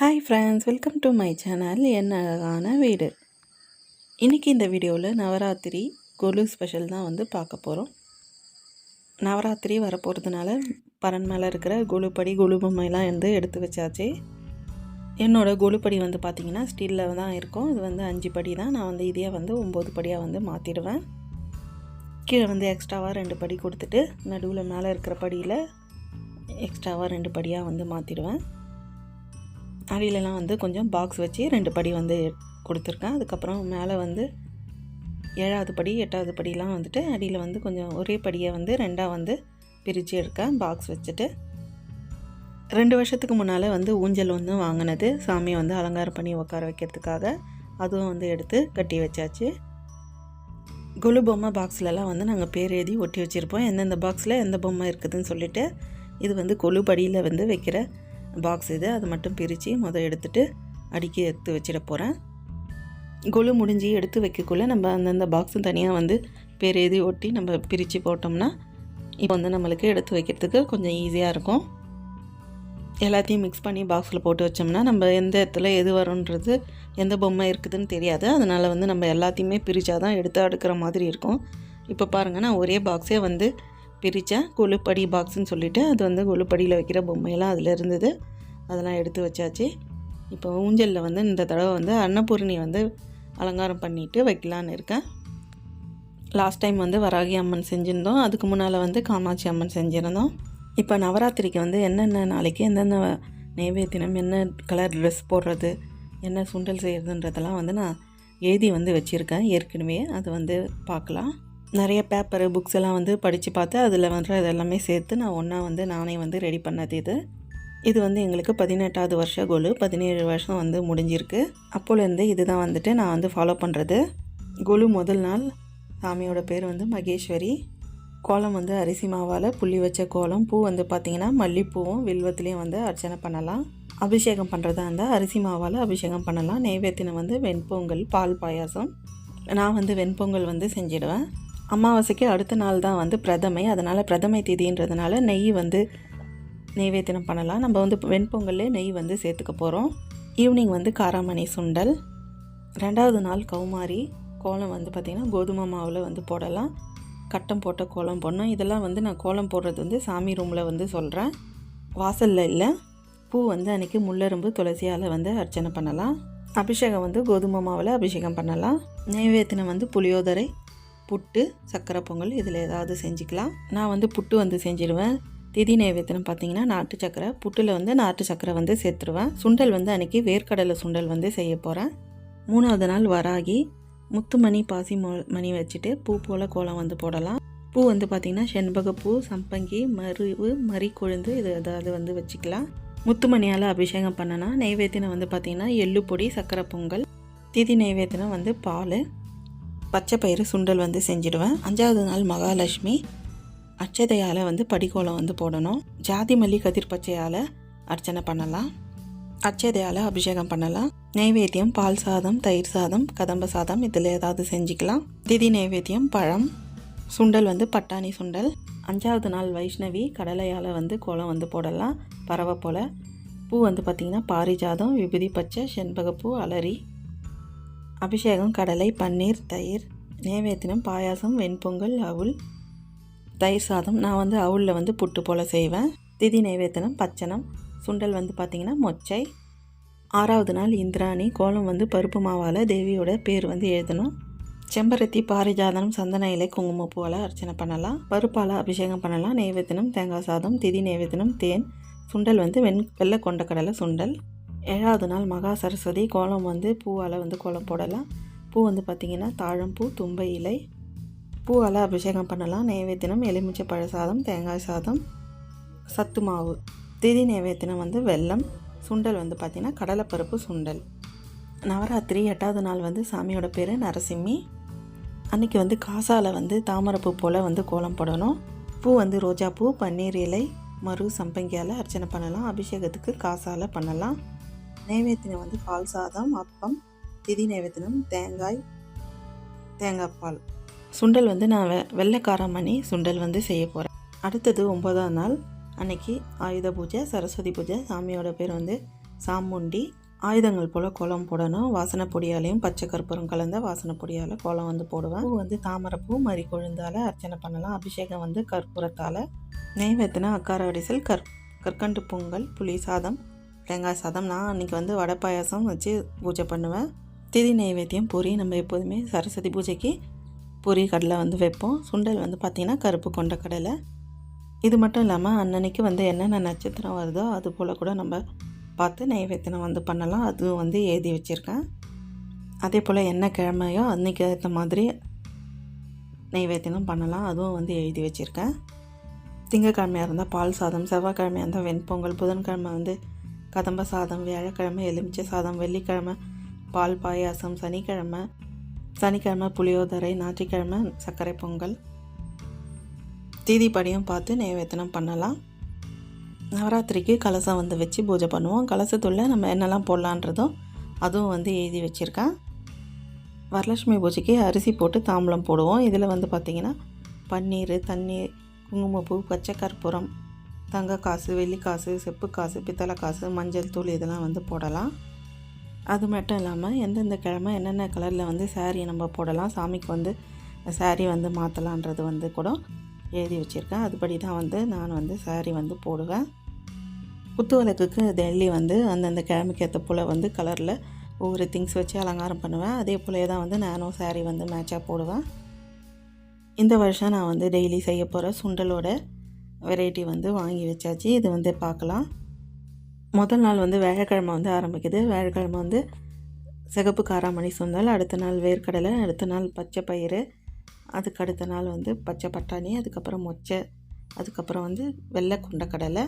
Hi friends welcome to my channel என் அழகான வீடு. இன்றைக்கி இந்த வீடியோவில் நவராத்திரி கொலு ஸ்பெஷல் தான் வந்து பார்க்க போகிறோம் நவராத்திரி வரப்போகிறதுனால பரன் மேலே இருக்கிற கொலுப்படி கொலு பொம்மைலாம் வந்து எடுத்து வச்சாச்சு. என்னோடய கொலுப்படி வந்து பார்த்திங்கன்னா ஸ்டீலில் தான் இருக்கும். இது வந்து அஞ்சு படி தான். நான் வந்து இதையே வந்து ஒம்பது படியாக வந்து மாற்றிடுவேன் கீழே வந்து எக்ஸ்ட்ராவாக ரெண்டு படி கொடுத்துட்டு நடுவில் மேலே இருக்கிற படியில் எக்ஸ்ட்ராவாக ரெண்டு படியாக வந்து மாற்றிடுவேன் அடியிலலாம் வந்து கொஞ்சம் பாக்ஸ் வச்சு ரெண்டு படி வந்து கொடுத்துருக்கேன். அதுக்கப்புறம் மேலே வந்து ஏழாவது படி எட்டாவது படிலாம் வந்துட்டு அடியில் வந்து கொஞ்சம் ஒரே படியை வந்து ரெண்டாக வந்து பிரித்து எடுக்கேன் பாக்ஸ் வச்சுட்டு. ரெண்டு வருஷத்துக்கு முன்னால் வந்து ஊஞ்சல் வந்து வாங்கினது. சாமியை வந்து அலங்காரம் பண்ணி உட்கார வைக்கிறதுக்காக அதுவும் வந்து எடுத்து கட்டி வச்சாச்சு. குழு பொம்மை பாக்ஸ்லலாம் வந்து நாங்கள் பேர் எழுதி ஒட்டி வச்சுருப்போம். எந்தெந்த பாக்ஸில் எந்த பொம்மை இருக்குதுன்னு சொல்லிவிட்டு இது வந்து கொழு படியில் வந்து வைக்கிற பாக்ஸ் இது. அதை மட்டும் பிரித்து முத எடுத்துகிட்டு அடுக்கி எடுத்து வச்சிட போகிறேன் கொலு முடிஞ்சு எடுத்து வைக்கக்குள்ளே நம்ம அந்தந்த பாக்ஸும் தனியாக வந்து பேர் எழுதி ஒட்டி நம்ம பிரித்து போட்டோம்னா இப்போ வந்து நம்மளுக்கு எடுத்து வைக்கிறதுக்கு கொஞ்சம் ஈஸியாக இருக்கும். எல்லாத்தையும் மிக்ஸ் பண்ணி பாக்ஸில் போட்டு வச்சோம்னா நம்ம எந்த இடத்துல எது வரும்ன்றது எந்த பொம்மை இருக்குதுன்னு தெரியாது. அதனால் வந்து நம்ம எல்லாத்தையுமே பிரித்தா தான் எடுத்து அடுக்கிற மாதிரி இருக்கும். இப்போ பாருங்கள் நான் ஒரே பாக்ஸே வந்து பிரித்தேன். கொழுப்படி பாக்ஸுன்னு சொல்லிவிட்டு அது வந்து கொழுப்படியில் வைக்கிற பொம்மையெல்லாம் அதில் இருந்தது. அதெல்லாம் எடுத்து வச்சாச்சு. இப்போ ஊஞ்சலில் வந்து இந்த தடவை வந்து அன்னபூர்ணி வந்து அலங்காரம் பண்ணிவிட்டு வைக்கலான்னு இருக்கேன். லாஸ்ட் டைம் வந்து வராகி அம்மன் செஞ்சுருந்தோம். அதுக்கு முன்னால் வந்து காமாட்சி அம்மன் செஞ்சுருந்தோம். இப்போ நவராத்திரிக்கு வந்து என்னென்ன நாளைக்கு எந்தெந்த நைவேத்தியம் என்ன கலர் ட்ரெஸ் போடுறது என்ன சுண்டல் செய்கிறதுன்றதெல்லாம் வந்து நான் எழுதி வந்து வச்சுருக்கேன். ஏற்கனவே அது வந்து பார்க்கலாம். நிறைய பேப்பரு புக்ஸ் எல்லாம் வந்து படித்து பார்த்து அதில் வந்து இதெல்லாமே சேர்த்து நான் ஒன்றா வந்து நானே வந்து ரெடி பண்ணது இது. இது வந்து எங்களுக்கு பதினெட்டாவது வருஷ கோல். பதினேழு வருஷம் வந்து முடிஞ்சிருக்கு. அப்போலேருந்து இது தான் வந்துட்டு நான் வந்து ஃபாலோ பண்ணுறது கோலு முதல் நாள் சாமியோட பேர் வந்து மகேஸ்வரி. கோலம் வந்து அரிசி மாவால் புள்ளி வச்ச கோலம். பூ வந்து பார்த்திங்கன்னா மல்லிப்பூவும் வில்வத்துலேயும் வந்து அர்ச்சனை பண்ணலாம். அபிஷேகம் பண்ணுறதா இருந்தால் அரிசி மாவால் அபிஷேகம் பண்ணலாம். நெய்வேத்தினம் வந்து வெண்பொங்கல் பால் பாயாசம். நான் வந்து வெண்பொங்கல் வந்து செஞ்சிடுவேன். அமாவாசைக்கு அடுத்த நாள் தான் வந்து பிரதமை. அதனால் பிரதமை திதின்றதுனால நெய் வந்து நெய்வேத்தியம் பண்ணலாம். நம்ம வந்து வெண்பொங்கல்லே நெய் வந்து சேர்த்துக்க போகிறோம் ஈவினிங் வந்து காராமணி சுண்டல். ரெண்டாவது நாள் கௌமாரி. கோலம் வந்து பார்த்திங்கன்னா கோதுமை மாவில் வந்து போடலாம். கட்டம் போட்ட கோலம் போடணும். இதெல்லாம் வந்து நான் கோலம் போடுறது வந்து சாமி ரூமில் வந்து சொல்கிறேன் வாசலில் இல்லை. பூ வந்து அன்றைக்கி முள்ளரும்பு துளசியால் வந்து அர்ச்சனை பண்ணலாம். அபிஷேகம் வந்து கோதுமை மாவில் அபிஷேகம் பண்ணலாம். நெய்வேத்தினம் வந்து புளியோதரை. புட்டு சக்கரை பொங்கல் இதில் ஏதாவது செஞ்சுக்கலாம். நான் வந்து புட்டு வந்து செஞ்சிடுவேன் திதி நைவேத்தியம் பார்த்தீங்கன்னா நாட்டு சக்கரை புட்டில் வந்து நாட்டு சக்கரை வந்து சேர்த்துருவேன். சுண்டல் வந்து அன்றைக்கி வேர்க்கடலை சுண்டல் வந்து செய்ய போகிறேன் மூணாவது நாள் வராகி முத்துமணி பாசி மோ மணி வச்சுட்டு பூ போல் கோலம் வந்து போடலாம். பூ வந்து பார்த்திங்கன்னா செண்பகப்பூ சம்பங்கி மருவு மறி கொழுந்து இது ஏதாவது வந்து வச்சுக்கலாம். முத்துமணியால் அபிஷேகம் பண்ணனா நெய்வேத்தியம் வந்து பார்த்திங்கன்னா எள்ளு பொடி சக்கரை பொங்கல் திதி நைவேத்தியம் வந்து பால் பச்சை பயிறு சுண்டல் வந்து செஞ்சிடுவேன். அஞ்சாவது நாள் மகாலட்சுமி. அச்சதையால் வந்து படிக்கோலம் வந்து போடணும். ஜாதி மல்லி கதிர் பச்சையால் அர்ச்சனை பண்ணலாம். அச்சதையால் அபிஷேகம் பண்ணலாம். நெய்வேத்தியம் பால் சாதம் தயிர் சாதம் கதம்ப சாதம் இதில் ஏதாவது செஞ்சுக்கலாம். திதி நைவேத்தியம் பழம் சுண்டல் வந்து பட்டாணி சுண்டல். அஞ்சாவது நாள் வைஷ்ணவி கடலையால் வந்து கோலம் வந்து போடலாம். பறவை போல். பூ வந்து பார்த்திங்கன்னா பாரிஜாதம் விபூதி பச்சை செண்பகப்பூ அலரி. அபிஷேகம் கடலை பன்னீர் தயிர் நேவேத்தினம் பாயாசம் வெண்பொங்கல் அவுள் தயிர் சாதம். நான் வந்து அவுளில் வந்து புட்டு போல் செய்வேன். திதி நைவேத்தினம் பச்சனம் சுண்டல் வந்து பார்த்திங்கன்னா மொச்சை. ஆறாவது நாள் இந்திராணி கோலம் வந்து பருப்பு மாவால் தேவியோட பேர் வந்து எழுதணும். செம்பருத்தி பாரிஜாதனம் சந்தன இலை குங்குமப்பூவால் அர்ச்சனை பண்ணலாம். பருப்பால் அபிஷேகம் பண்ணலாம். நெய்வேத்தினம் தேங்காய் சாதம் திதி நெய்வேத்தினம் தேன் சுண்டல் வந்து வெண் வெள்ளை கொண்டக்கடலை சுண்டல். ஏழாவது நாள் மகா சரஸ்வதி கோலம் வந்து பூவால் வந்து கோலம் போடலாம். பூ வந்து பார்த்திங்கன்னா தாழம்பூ தும்பை இலை. பூவால் அபிஷேகம் பண்ணலாம். நைவேத்தியம் எலுமிச்சை பழ சாதம் தேங்காய் சாதம் சத்து மாவு. திதி நைவேத்தியம் வந்து வெல்லம். சுண்டல் வந்து பார்த்திங்கன்னா கடலைப்பருப்பு சுண்டல். நவராத்திரி எட்டாவது நாள் வந்து சாமியோட பேர் நரசிம்மி. அன்றைக்கி வந்து காசால் வந்து தாமரைப்பூ போல் வந்து கோலம் போடணும். பூ வந்து ரோஜாப்பூ பன்னீர் இலை மறு சம்பங்கியால் அர்ச்சனை பண்ணலாம். அபிஷேகத்துக்கு காசால் பண்ணலாம். நைவேத்தியம் வந்து பால் சாதம் அப்பம் திதி நைவேத்தியம் தேங்காய் தேங்காய் பால். சுண்டல் வந்து நான் வெ வெள்ளைக்காரமணி சுண்டல் வந்து செய்ய போகிறேன் அடுத்தது ஒம்பதாம் நாள் அன்னைக்கு ஆயுத பூஜை சரஸ்வதி பூஜை சாமியோட பேர் வந்து சாமுண்டி. ஆயுதங்கள் போல் கோலம் போடணும். வாசனை பொடியாலையும் பச்சை கற்பூரம் கலந்த வாசனை பொடியால் கோலம் வந்து போடுவேன். பூ வந்து தாமரைப்பூ மறி கொழுந்தால் அர்ச்சனை பண்ணலாம். அபிஷேகம் வந்து கற்பூரத்தால். நெய்வேத்தினா அக்கார வடிசல் கற் கற்கண்டு பொங்கல் புளி சாதம் தேங்காய் சாதம். நான் அன்றைக்கி வந்து வடை பாயாசம் வச்சு பூஜை பண்ணுவேன். திதி நெய்வேத்தியம் பூரி. நம்ம எப்போதுமே சரஸ்வதி பூஜைக்கு பூரி கடலை வந்து வைப்போம். சுண்டல் வந்து பார்த்திங்கன்னா கருப்பு கொண்ட கடலை. இது மட்டும் இல்லாமல் அன்னன்னைக்கு வந்து என்னென்ன நட்சத்திரம் வருதோ அது போல் கூட நம்ம பார்த்து நெய்வேத்தியம் வந்து பண்ணலாம். அதுவும் வந்து எழுதி வச்சுருக்கேன். அதே போல் என்ன கிழமையோ அன்றைக்கி ஏற்ற மாதிரி நைவேத்தியம் பண்ணலாம். அதுவும் வந்து எழுதி வச்சுருக்கேன். திங்கக்கிழமையாக இருந்தால் பால் சாதம் செவ்வாய்க்கிழமையாக இருந்தால் வெண்பொங்கல் புதன்கிழமை வந்து கதம்ப சாதம் வியாழக்கிழமை எலுமிச்சை சாதம் வெள்ளிக்கிழமை பால் பாயாசம் சனிக்கிழமை சனிக்கிழமை புளியோதரை ஞாயிற்றுக்கிழமை சர்க்கரை பொங்கல். தீதிப்படியும் பார்த்து நைவேத்தியம் பண்ணலாம். நவராத்திரிக்கு கலசம் வந்து வச்சு பூஜை பண்ணுவோம். கலசத்துள்ள நம்ம என்னெல்லாம் போடலான்றதும் அதுவும் வந்து எழுதி வச்சுருக்கேன். வரலட்சுமி பூஜைக்கு அரிசி போட்டு தாம்பலம் போடுவோம். இதில் வந்து பார்த்திங்கன்னா பன்னீர் தண்ணீர் குங்குமப்பூ பச்சை கற்பூரம் தங்க காசு வெள்ளி காசு செப்பு காசு பித்தளை காசு மஞ்சள் தூள் இதெல்லாம் வந்து போடலாம். அது மட்டும் இல்லாமல் எந்தெந்த கிழமை என்னென்ன கலரில் வந்து சாரீ நம்ம போடலாம் சாமிக்கு வந்து saree வந்து மாற்றலான்றது வந்து கூட எழுதி வச்சுருக்கேன். அதுபடி தான் வந்து நான் வந்து saree வந்து போடுவேன். குத்து விளக்குக்கு டெல்லி வந்து அந்தந்த கிழமைக்கு ஏற்ற போல் வந்து கலரில் ஒவ்வொரு திங்ஸ் வச்சு அலங்காரம் பண்ணுவேன். அதே போலே தான் வந்து நானும் saree வந்து மேட்சாக போடுவேன். இந்த வருஷம் நான் வந்து டெய்லி செய்ய போகிற சுண்டலோட வெரைட்டி வந்து வாங்கி வச்சாச்சு. இது வந்து பார்க்கலாம். முதல் நாள் வந்து வேழக்கிழமை வந்து ஆரம்பிக்குது. வேழக்கிழமை வந்து சிகப்பு காராமணி சுண்டல் அடுத்த நாள் வேர்க்கடலை அடுத்த நாள் பச்சை பயிறு அதுக்கு அடுத்த நாள் வந்து பச்சை பட்டாணி அதுக்கப்புறம் மொச்சை அதுக்கப்புறம் வந்து வெள்ளை கொண்டக்கடலை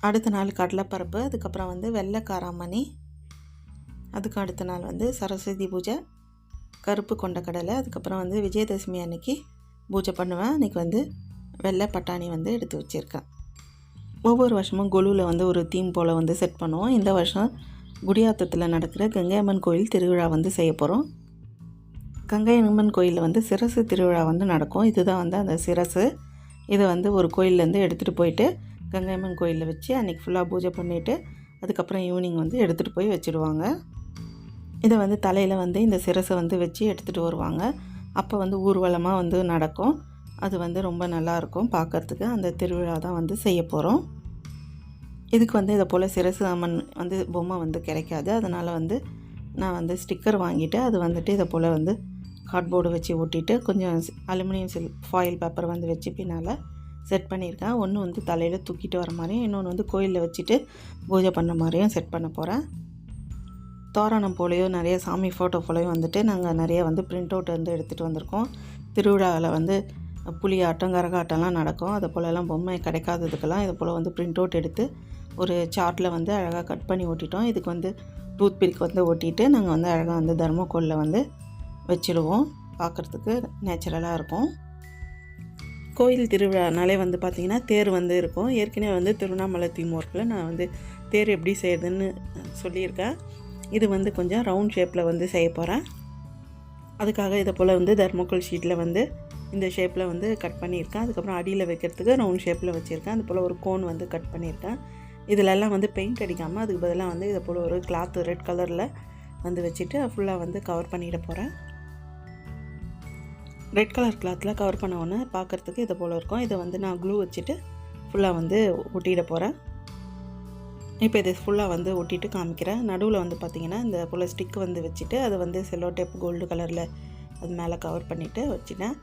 அடுத்த நாள் கடலைப்பருப்பு அதுக்கப்புறம் வந்து வெள்ளை காராமணி அதுக்கு அடுத்த நாள் வந்து சரஸ்வதி பூஜை கருப்பு கொண்டக்கடலை அதுக்கப்புறம் வந்து விஜயதசமி அன்னைக்கு பூஜை பண்ணுவேன். அன்றைக்கி வந்து வெள்ளை பட்டாணி வந்து எடுத்து வச்சுருக்கேன் ஒவ்வொரு வருஷமும் கொலுவில் வந்து ஒரு தீம் போல் வந்து செட் பண்ணுவோம். இந்த வருஷம் குடியாத்தத்தில் நடக்கிற கங்கை அம்மன் கோயில் திருவிழா வந்து செய்ய போகிறோம் கங்கை அம்மன் கோயிலில் வந்து சிரசு திருவிழா வந்து நடக்கும். இதுதான் வந்து அந்த சிரசு. இதை வந்து ஒரு கோயிலேருந்து எடுத்துகிட்டு போயிட்டு கங்கை அம்மன் கோயிலில் வச்சு அன்றைக்கி ஃபுல்லாக பூஜை பண்ணிவிட்டு அதுக்கப்புறம் ஈவினிங் வந்து எடுத்துகிட்டு போய் வச்சுடுவாங்க இதை வந்து தலையில் வந்து இந்த சிரசை வந்து வச்சு எடுத்துகிட்டு வருவாங்க. அப்போ வந்து ஊர்வலமாக வந்து நடக்கும். அது வந்து ரொம்ப நல்லாயிருக்கும் பார்க்கறதுக்கு. அந்த திருவிழா தான் வந்து செய்ய போகிறோம் இதுக்கு வந்து இதை போல் சிரசு அம்மன் வந்து பொம்மை வந்து கிடைக்காது. அதனால் வந்து நான் வந்து ஸ்டிக்கர் வாங்கிட்டு அது வந்துட்டு இதை போல் வந்து கார்ட்போர்டு வச்சு ஒட்டிட்டு கொஞ்சம் அலுமினியம் சில் ஃபாயில் பேப்பர் வந்து வச்சு பின்னால் செட் பண்ணியிருக்கேன். ஒன்று வந்து தலையில் தூக்கிட்டு வர மாதிரியும் இன்னொன்று வந்து கோயிலில் வச்சுட்டு பூஜை பண்ண மாதிரியும் செட் பண்ண போகிறேன் தோரணம் போலேயோ நிறைய சாமி ஃபோட்டோ போலையும் வந்துட்டு நாங்கள் நிறைய வந்து பிரிண்ட் அவுட் வந்து எடுத்துகிட்டு வந்திருக்கோம். திருவிழாவில் வந்து புலி ஆட்டம் கரகாட்டம்லாம் நடக்கும். அதை போலலாம் பொம்மை கிடைக்காததுக்கெல்லாம் இதை போல் வந்து ப்ரிண்ட் அவுட் எடுத்து ஒரு சார்ட்டில் வந்து அழகாக கட் பண்ணி ஒட்டிட்டோம் இதுக்கு வந்து டூத் பிக் வந்து ஒட்டிட்டு நாங்கள் வந்து அழகாக வந்து தர்மக்கோலில் வந்து வச்சுடுவோம் பார்க்குறதுக்கு நேச்சுரலாக இருக்கும். கோயில் திருவிழானாலே வந்து பார்த்திங்கன்னா தேர் வந்து இருக்கும். ஏற்கனவே வந்து திருவண்ணாமலை தீம் நான் வந்து தேர் எப்படி செய்யுதுன்னு சொல்லியிருக்கேன் இது வந்து கொஞ்சம் ரவுண்ட் ஷேப்பில் வந்து செய்ய போகிறேன் அதுக்காக இதை போல் வந்து தர்மக்கோல் ஷீட்டில் வந்து இந்த ஷேப்பில் வந்து கட் பண்ணியிருக்கேன். அதுக்கப்புறம் அடியில் வைக்கிறதுக்கு ரவுண்ட் ஷேப்பில் வச்சுருக்கேன். அது போல் ஒரு கோன் வந்து கட் பண்ணியிருக்கேன். இதிலெல்லாம் வந்து பெயிண்ட் அடிக்காமல் அதுக்கு பதிலாக வந்து இதை போல் ஒரு கிளாத் ரெட் கலரில் வந்து வச்சுட்டு ஃபுல்லாக வந்து கவர் பண்ணிட போகிறேன் ரெட் கலர் கிளாத்தில் கவர் பண்ண உடனே பார்க்குறதுக்கு இதை போல் இருக்கும். இதை வந்து நான் க்ளூ வச்சுட்டு ஃபுல்லாக வந்து ஒட்டிட போகிறேன் இப்போ இதை ஃபுல்லாக வந்து ஒட்டிட்டு காமிக்கிறேன். நடுவில் வந்து பார்த்திங்கன்னா இந்த போல் ஸ்டிக் வந்து வச்சுட்டு அதை வந்து செல்லோ டேப் கோல்டு கலரில் அது மேலே கவர் பண்ணிவிட்டு வச்சுட்டேன்.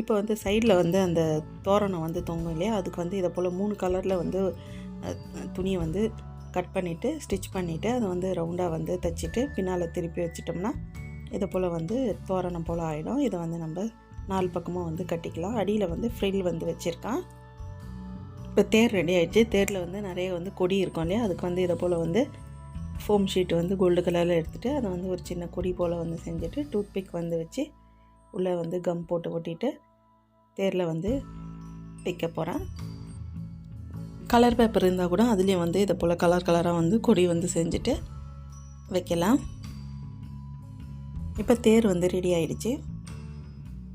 இப்போ வந்து சைடில் வந்து அந்த தோரணம் வந்து தொங்கும் இல்லையா? அதுக்கு வந்து இதை போல் மூணு கலரில் வந்து துணியை வந்து கட் பண்ணிவிட்டு ஸ்டிச் பண்ணிவிட்டு அதை வந்து ரவுண்டாக வந்து தைச்சிட்டு பின்னால் திருப்பி வச்சிட்டோம்னா இதை போல் வந்து தோரணம் போல் ஆகிடும் இதை வந்து நம்ம நாலு பக்கமும் வந்து கட்டிக்கலாம். அடியில் வந்து ஃப்ரில் வந்து வச்சுருக்கான். இப்போ தேர் ரெடி ஆகிடுச்சு தேரில் வந்து நிறைய வந்து கொடி இருக்கும் இல்லையா? அதுக்கு வந்து இதை போல் வந்து ஃபோம் ஷீட் வந்து கோல்டு கலரில் எடுத்துகிட்டு அதை வந்து ஒரு சின்ன கொடி போல் வந்து செஞ்சுட்டு டூத்பிக் வந்து வச்சு உள்ளே வந்து கம் போட்டு ஒட்டிட்டு தேரில் வந்து வைக்க போகிறேன். கலர் பேப்பர் இருந்தால் கூட அதுலேயும் வந்து இதை போல் கலர் கலராக வந்து கொடி வந்து செஞ்சுட்டு வைக்கலாம். இப்போ தேர் வந்து ரெடி ஆயிடுச்சு.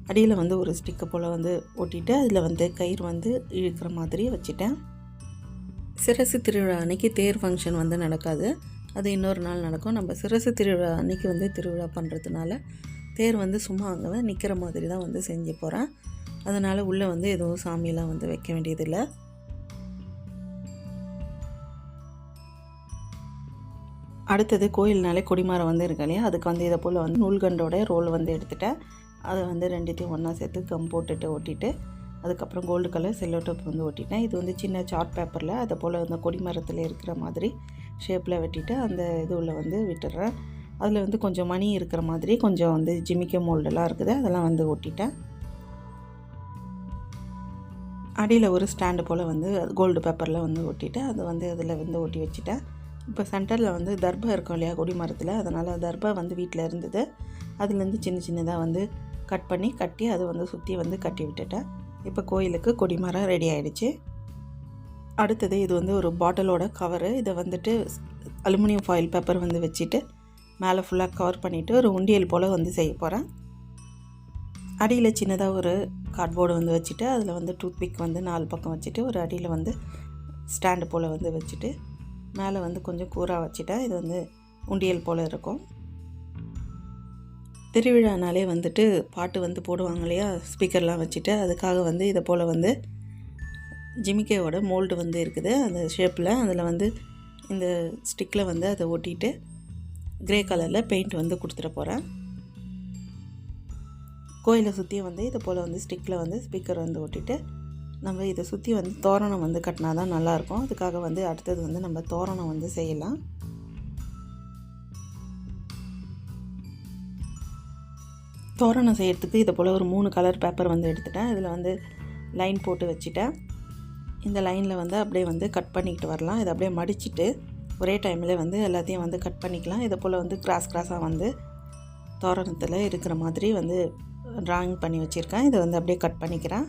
அடியில் வந்து ஒரு ஸ்டிக்கு போல் வந்து ஒட்டிட்டு அதில் வந்து கயிறு வந்து இழுக்கிற மாதிரி வச்சுட்டேன். சிரசு திருவிழா அன்னைக்கு தேர் ஃபங்க்ஷன் வந்து நடக்காது. அது இன்னொரு நாள் நடக்கும். நம்ம சிரசு திருவிழா அன்னைக்கு வந்து திருவிழா பண்ணுறதுனால தேர் வந்து சும்மா அங்கே தான் நிற்கிற மாதிரி தான் வந்து செஞ்சு போகிறேன் அதனால் உள்ளே வந்து எதுவும் சாமியெல்லாம் வந்து வைக்க வேண்டியதில்லை. அடுத்தது கோயில்னாலே கொடிமரம் வந்து இருக்கு இல்லையா? அதுக்கு வந்து இதை போல் வந்து நூல்கண்டோட ரோல் வந்து எடுத்துட்டேன். அதை வந்து ரெண்டுத்தையும் ஒன்றா சேர்த்து கம் போட்டுட்டு ஒட்டிட்டு அதுக்கப்புறம் கோல்டு கலர் செல்லோ டேப் வந்து ஒட்டிட்டேன் இது வந்து சின்ன சார்ட் பேப்பரில் அதை போல் அந்த கொடிமரத்தில் இருக்கிற மாதிரி ஷேப்பில் வெட்டிட்டு அந்த இது உள்ளே வந்து விட்டுடுறேன் அதில் வந்து கொஞ்சம் மணி இருக்கிற மாதிரி கொஞ்சம் வந்து ஜிமிக்க மோல்டெல்லாம் இருக்குது. அதெல்லாம் வந்து ஒட்டிட்டேன். அடியில் ஒரு ஸ்டாண்டு போல் வந்து கோல்டு பேப்பரில் வந்து ஒட்டிட்டேன். அதை வந்து அதில் வந்து ஒட்டி வச்சுட்டேன். இப்போ சென்டரில் வந்து தர்பா இருக்கும் இல்லையா கொடி மரத்தில்? அதனால் தர்பா வந்து வீட்டில் இருந்தது. அதுலேருந்து சின்ன சின்னதாக வந்து கட் பண்ணி கட்டி அதை வந்து சுற்றி வந்து கட்டி விட்டுட்டேன். இப்போ கோயிலுக்கு கொடிமரம் ரெடி ஆகிடுச்சு அடுத்தது இது வந்து ஒரு பாட்டிலோட கவரு. இதை வந்துட்டு அலுமினியம் ஃபாயில் பேப்பர் வந்து வச்சுட்டு மேலே ஃபுல்லாக கவர் பண்ணிவிட்டு ஒரு உண்டியல் போல் வந்து செய்ய போகிறேன் அடியில் சின்னதாக ஒரு கார்ட்போர்டு வந்து வச்சுட்டு அதில் வந்து டூத் பிக் வந்து நாலு பக்கம் வச்சுட்டு ஒரு அடியில் வந்து ஸ்டாண்டு போல் வந்து வச்சுட்டு மேலே வந்து கொஞ்சம் கூராக வச்சுட்டேன் இது வந்து உண்டியல் போல் இருக்கும். திருவிழானாலே வந்துட்டு பாட்டு வந்து போடுவாங்க இல்லையா ஸ்பீக்கர்லாம் வச்சுட்டு அதுக்காக வந்து இதை போல் வந்து ஜிமிக்கையோட மோல்டு வந்து இருக்குது. அந்த ஷேப்பில் அதில் வந்து இந்த ஸ்டிக்கில் வந்து அதை ஒட்டிட்டு க்ரே கலரில் பெயிண்ட் வந்து கொடுத்துட போகிறேன் கோயிலை சுற்றியும் வந்து இதை போல் வந்து ஸ்டிக்கில் வந்து ஸ்பீக்கர் வந்து ஒட்டிட்டு நம்ம இதை சுற்றி வந்து தோரணம் வந்து கட்டினா தான் நல்லாயிருக்கும். அதுக்காக வந்து அடுத்தது வந்து நம்ம தோரணம் வந்து செய்யலாம். தோரணம் செய்கிறதுக்கு இதை போல் ஒரு மூணு கலர் பேப்பர் வந்து எடுத்துட்டேன். இதில் வந்து லைன் போட்டு வச்சுட்டேன். இந்த லைனில் வந்து அப்படியே வந்து கட் பண்ணிக்கிட்டு வரலாம். இதை அப்படியே மடிச்சுட்டு ஒரே டைமில் வந்து எல்லாத்தையும் வந்து கட் பண்ணிக்கலாம். இதை போல் வந்து கிராஸ் கிராஸாக வந்து தோரணத்தில் இருக்கிற மாதிரி வந்து ட்ராயிங் பண்ணி வச்சுருக்கேன். இதை வந்து அப்படியே கட் பண்ணிக்கிறேன்.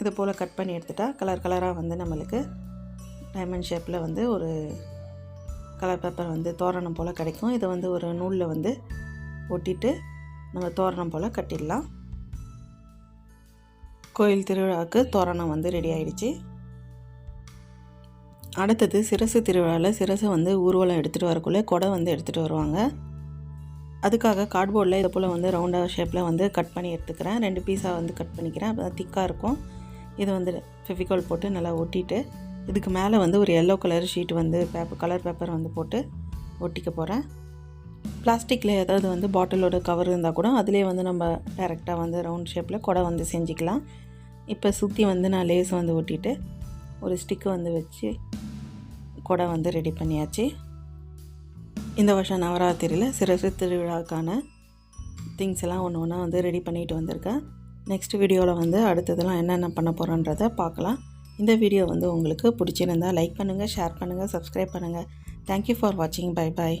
இது போல் கட் பண்ணி எடுத்துட்டால் கலர் கலராக வந்து நம்மளுக்கு டைமண்ட் ஷேப்பில் வந்து ஒரு கலர் பேப்பர் வந்து தோரணம் போல் கிடைக்கும். இதை வந்து ஒரு நூலில் வந்து ஒட்டிட்டு நம்ம தோரணம் போல் கட்டிடலாம். கோயில் திருவிழாவுக்கு தோரணம் வந்து ரெடி ஆகிடுச்சு அடுத்தது சிரசு திருவிழாவில் சிரசை வந்து ஊர்வலம் எடுத்துகிட்டு வரக்குள்ளே கொடை வந்து எடுத்துகிட்டு வருவாங்க. அதுக்காக கார்ட்போர்டில் இதை போல் வந்து ரவுண்டாக ஷேப்பில் வந்து கட் பண்ணி எடுத்துக்கிறேன். ரெண்டு பீஸாக வந்து கட் பண்ணிக்கிறேன். அப்போ தான் திக்காக இருக்கும். இதை வந்து ஃபெவிகால் போட்டு நல்லா ஒட்டிட்டு இதுக்கு மேலே வந்து ஒரு எல்லோ கலர் ஷீட் வந்து பேப்பர் கலர் பேப்பர் வந்து போட்டு ஒட்டிக்க போகிறேன் பிளாஸ்டிக்கில் ஏதாவது வந்து பாட்டிலோட கவர் இருந்தால் கூட அதிலே வந்து நம்ம டேரெக்டாக வந்து ரவுண்ட் ஷேப்பில் கொடை வந்து செஞ்சுக்கலாம். இப்போ சுற்றி வந்து நான் லேஸ் வந்து ஒட்டிட்டு ஒரு ஸ்டிக்கு வந்து வச்சு கொடை வந்து ரெடி பண்ணியாச்சு. இந்த வருஷம் நவராத்திரியில் சிறசு திருவிழாக்கான திங்ஸ் எல்லாம் ஒன்று ஒன்றா வந்து ரெடி பண்ணிட்டு வந்திருக்கேன். நெக்ஸ்ட் வீடியோவில் வந்து அடுத்ததெல்லாம் என்னென்ன பண்ண போகிறோன்றதை பார்க்கலாம். இந்த வீடியோ வந்து உங்களுக்கு பிடிச்சிருந்தால் லைக் பண்ணுங்கள் ஷேர் பண்ணுங்கள் சப்ஸ்கிரைப் பண்ணுங்கள் தேங்க்யூ ஃபார் வாட்சிங் பை பாய்